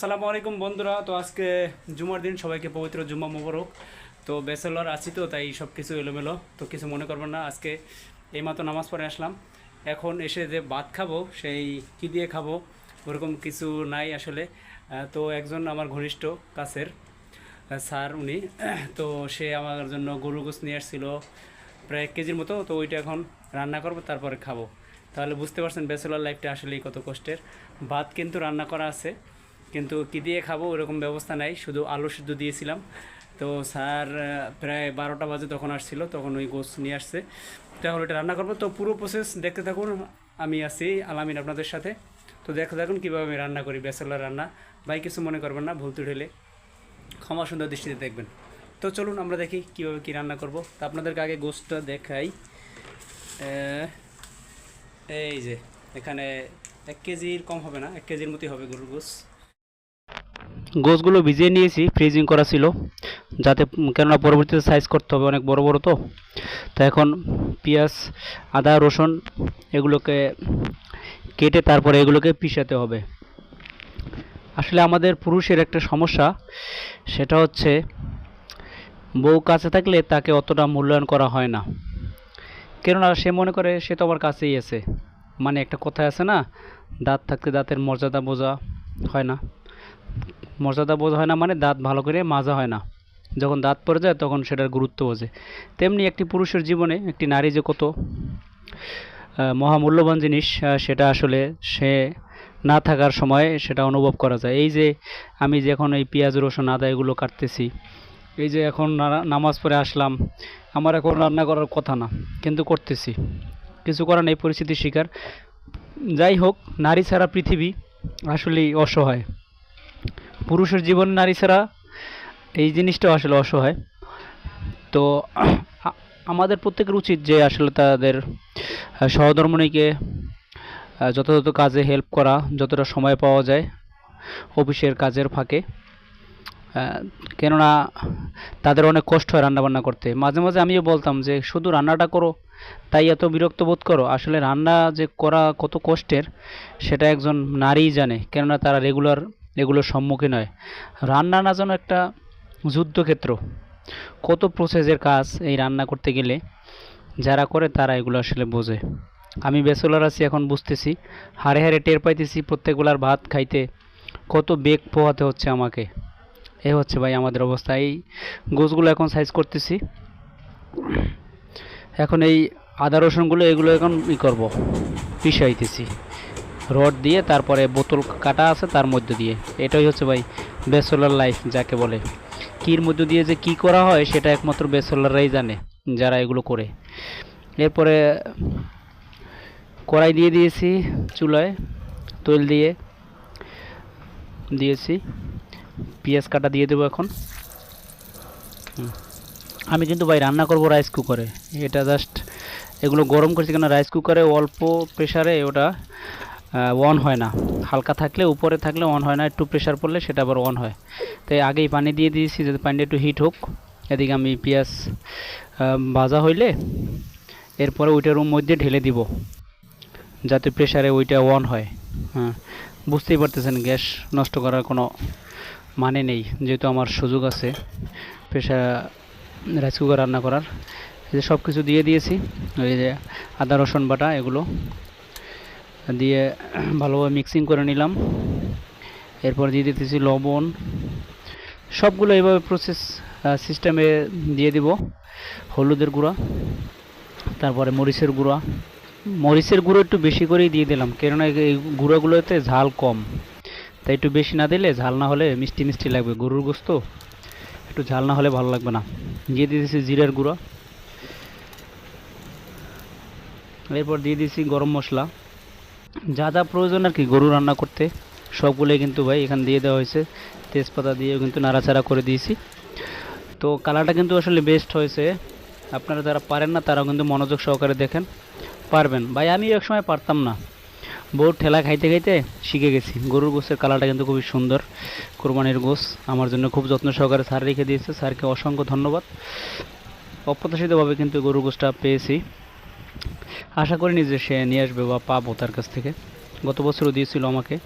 আসসালামু আলাইকুম বন্ধুরা। তো আজকে জুমার দিন, সবাইকে পবিত্র জুম্মা মোবারক। তো ব্যাচেলর আছি তো, তাই সব কিছু এলোমেলো। তো কিছু মনে করবেন না, আজকে এইমাত্র নামাজ পড়ে আসলাম। এখন এসে যে ভাত খাব, সেই কী দিয়ে খাব, ওরকম কিছু নাই আসলে। তো একজন আমার ঘনিষ্ঠ কাছের স্যার উনি। তো সে আমার জন্য গরু গোস নিয়ে আসছিল, প্রায় এক কেজির মতো। তো ওইটা এখন রান্না করব, তারপরে খাব। তাহলে বুঝতে পারছেন ব্যাচেলর লাইফটা আসলেই কত কষ্টের। ভাত কিন্তু রান্না করা আছে। কিন্তু কী দিয়ে খাব ওরকম ব্যবস্থা নাই, শুধু আলু সিদ্ধ দিয়েছিলাম। তো স্যার প্রায় বারোটা বাজে তখন আসছিল, তখন ওই গোস নিয়ে আসছে। তো এখন ওটা রান্না করব। তো পুরো প্রসেস দেখতে থাকুন, আমি আছি, আলামিন আপনাদের সাথে। তো দেখতে থাকুন কীভাবে আমি রান্না করি, ব্যাচেলার রান্না। ভাই, কিছু মনে করবেন না, ভুল ত্রুটি ক্ষমা সুন্দর দৃষ্টিতে দেখবেন। তো চলুন আমরা দেখি কীভাবে কী রান্না করব। তো আপনাদেরকে আগে গোস্তটা দেখাই। এই যে, এখানে এক কেজির কম হবে না, এক কেজির মতোই হবে গরুর গোস গোসগুলো ভিজিয়ে নিয়েছি ফ্রিজিং করা ছিল, যাতে কেননা পরবর্তীতে সাইজ করতে হবে অনেক বড় বড় তো। তা এখন পেঁয়াজ, আদা, রসুন এগুলোকে কেটে তারপরে এগুলোকে পিষাতে হবে। আসলে আমাদের পুরুষের একটা সমস্যা, সেটা হচ্ছে বউ কাছে থাকলে তাকে অতটা মূল্যায়ন করা হয় না। কেননা সে মনে করে, সে তো আমার কাছেই আছে। মানে একটা কথা আছে না, দাঁত থাকতে দাঁতের মর্যাদা বোঝা হয় না। মর্যাদা বোঝা হয় না মানে দাঁত ভালো করে মাজা হয় না। যখন দাঁত পড়ে যায় তখন সেটার গুরুত্ব বোঝে। তেমনি একটি পুরুষের জীবনে একটি নারী যে কত মহামূল্যবান জিনিস সেটা আসলে সে না থাকার সময় সেটা অনুভব করা যায়। এই যে আমি যে এখন এই পেঁয়াজ, রসুন, আদা এগুলো কাটতেছি, এই যে এখন নামাজ পড়ে আসলাম, আমার এখন রান্না করার কথা না, কিন্তু করতেছি। কিছু করার নেই, পরিস্থিতির শিকার। যাই হোক, নারী ছাড়া পৃথিবী আসলেই অসহায়। পুরুষের জীবন নারী ছাড়া এই জিনিসটাও আসলে অসহায়। তো আমাদের প্রত্যেকের উচিত যে আসলে তাদের সহধর্মণীকে যথাযথ কাজে হেল্প করা, যতটা সময় পাওয়া যায় অফিসের কাজের ফাঁকে। কেননা তাদের অনেক কষ্ট হয় রান্নাবান্না করতে। মাঝে মাঝে আমিও বলতাম যে, শুধু রান্নাটা করো, তাই এত বিরক্ত বোধ করো। আসলে রান্না যে করা কত কষ্টের, সেটা একজন নারীই জানে। কেননা তারা রেগুলার এগুলোর সম্মুখীন হয়। রান্না না যেন একটা যুদ্ধক্ষেত্র। কত প্রসেসের কাজ এই রান্না করতে গেলে, যারা করে তারা এগুলো আসলে বোঝে। আমি ব্যাচেলর আছি, এখন বুঝতেছি। হাড়ে হাড়ে টের পাইতেছি প্রত্যেকগুলার ভাত খাইতে কত বেগ পোহাতে হচ্ছে আমাকে। এ হচ্ছে ভাই আমাদের অবস্থা। এই গোছগুলো এখন সাইজ করতেছি। এখন এই আদা রসুনগুলো এগুলো এখন ই করব পিসাইতেছি রড দিয়ে তারপরে বোতল কাটা আছে তার মধ্যে দিয়ে। এটাই হচ্ছে ভাই ব্যাচেলর লাইফ যাকে বলে। কির মধ্য দিয়ে যে কি করা হয় সেটা একমাত্র ব্যাচেলররাই জানে যারা এগুলো করে। এরপরে কড়াই দিয়ে দিয়েছি চুলায়, তৈল দিয়ে দিয়েছি। পেঁয়াজ কাটা দিয়ে দেবো এখন। আমি কিন্তু ভাই রান্না করব রাইস কুকারে এটা জাস্ট এগুলো গরম করছি কেন? রাইস কুকারে অল্প প্রেশারে ওটা অন হয় না। হালকা থাকলে, উপরে থাকলে অন হয় না, একটু প্রেশার পড়লে সেটা আবার অন হয়। তাই আগেই পানি দিয়ে দিয়েছি যাতে পানিটা একটু হিট হোক। এদিকে আমি পেঁয়াজ ভাজা হইলে এরপরে ওইটা ওইটার মধ্যে ঢেলে দিব, যাতে প্রেশারে ওইটা অন হয়। হ্যাঁ বুঝতেই পারতেছেন, গ্যাস নষ্ট করার কোনো মানে নেই, যেহেতু আমার সুযোগ আছে প্রেশার রাইস কুকার রান্না করার। যে সব কিছু দিয়ে দিয়েছি, ওই যে আদা, রসুন বাটা, এগুলো। দিয়ে ভালোভাবে মিক্সিং করে নিলাম। এরপর দিয়ে দিতেছি লবণ। সবগুলো এইভাবে প্রসেস সিস্টেমে দিয়ে দিব। হলুদের গুঁড়া, তারপরে মরিচের গুঁড়া। মরিচের গুঁড়ো একটু বেশি করেই দিয়ে দিলাম, কেননা এই- এই গুঁড়োগুলোতে ঝাল কম। তাই একটু বেশি না দিলে ঝাল না হলে মিষ্টি মিষ্টি লাগবে, গরুর গোস্ত। একটু ঝাল না হলে ভালো লাগবে না। দিয়ে দিয়েছি জিরার গুঁড়ো। এরপর দিয়ে দিয়েছি গরম মশলা। যা যা প্রয়োজন আর কি, গরু রান্না করতে, সবগুলোই কিন্তু ভাই এখানে দিয়ে দেওয়া হয়েছে। তেজপাতা দিয়েও কিন্তু নাড়াচাড়া করে দিয়েছি। তো কালারটা কিন্তু আসলে বেস্ট হয়েছে। আপনারা যারা পারেন না, তারাও কিন্তু মনোযোগ সহকারে দেখেন। পারবেন। ভাই আমিও একসময় পারতাম না। বউর ঠেলা খাইতে খাইতে শিখে গেছি। গরুর গোসের কালারটা কিন্তু খুবই সুন্দর। কোরবানির গোস আমার জন্য খুব যত্ন সহকারে স্যার রেখে দিয়েছে। স্যারকে অসংখ্য ধন্যবাদ। অপ্রত্যাশিতভাবে কিন্তু গরুর গোসটা পেয়েছি। আশা করিনি যে সে নিয়ে আসবে বা পাবো তার কাছ থেকে। গত বছরও দিয়েছিল আমাকে।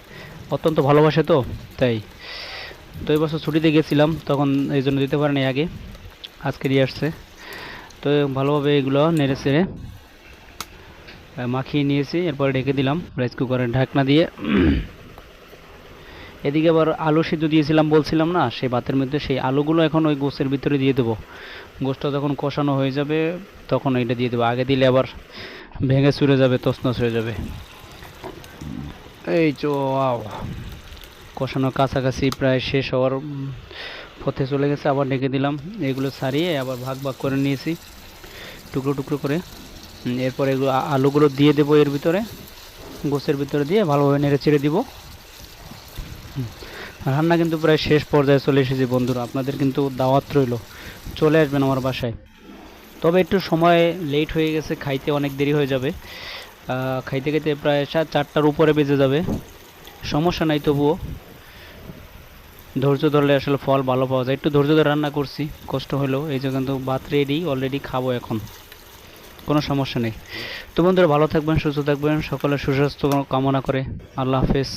অত্যন্ত ভালোবাসে তো, তাই। তো এই বছর ছুটিতে গেছিলাম, তখন এই জন্য দিতে পারেনি আগে। আজকে নিয়ে আসছে। তো ভালোভাবে এগুলো নেড়ে সেড়ে মাখিয়ে নিয়েছি, এরপরে ঢেকে দিলাম। রাইস কুকারের ঢাকনা দিয়ে। এদিকে আবার আলু সিদ্ধ দিয়েছিলাম, বলছিলাম না, সেই ভাতের মধ্যে সেই আলুগুলো এখন ওই গোসের ভিতরে দিয়ে দেবো। গোসটা যখন কষানো হয়ে যাবে, তখন এটা দিয়ে দেবো। আগে দিলে আবার ভেঙে চুরে যাবে, তছনছ হয়ে যাবে। এই চো আও কষানোর কাছাকাছি প্রায় শেষ হওয়ার পথে চলে গেছে, আবার ডেকে দিলাম। এগুলো সারিয়ে আবার ভাগ ভাগ করে নিয়েছি, টুকরো টুকরো করে। এরপর এগুলো আলুগুলো দিয়ে দেবো এর ভিতরে। গোসের ভিতরে দিয়ে ভালোভাবে নেড়ে চেড়ে দিব। রান্না কিন্তু প্রায় শেষ পর্যায়ে চলে এসেছি বন্ধুরা। আপনাদের কিন্তু দাওয়াত রইল। চলে আসবেন আমার বাসায়। তবে একটু সময় লেট হয়ে গেছে, খাইতে অনেক দেরি হয়ে যাবে। খাইতে খাইতে প্রায় সাত চারটার উপরে বেজে যাবে। সমস্যা নাই তবুও। ধৈর্য ধরলে আসলে ফল ভালো পাওয়া যায়। একটু ধৈর্য ধরে রান্না করছি, কষ্ট হলেও। এই যে কিন্তু ভাত রেডি অলরেডি খাব এখন। কোনো সমস্যা নেই। তো বন্ধুরা, ভালো থাকবেন, সুস্থ থাকবেন। সকলের সুস্বাস্থ্য কামনা করে। আল্লাহ হাফেজ।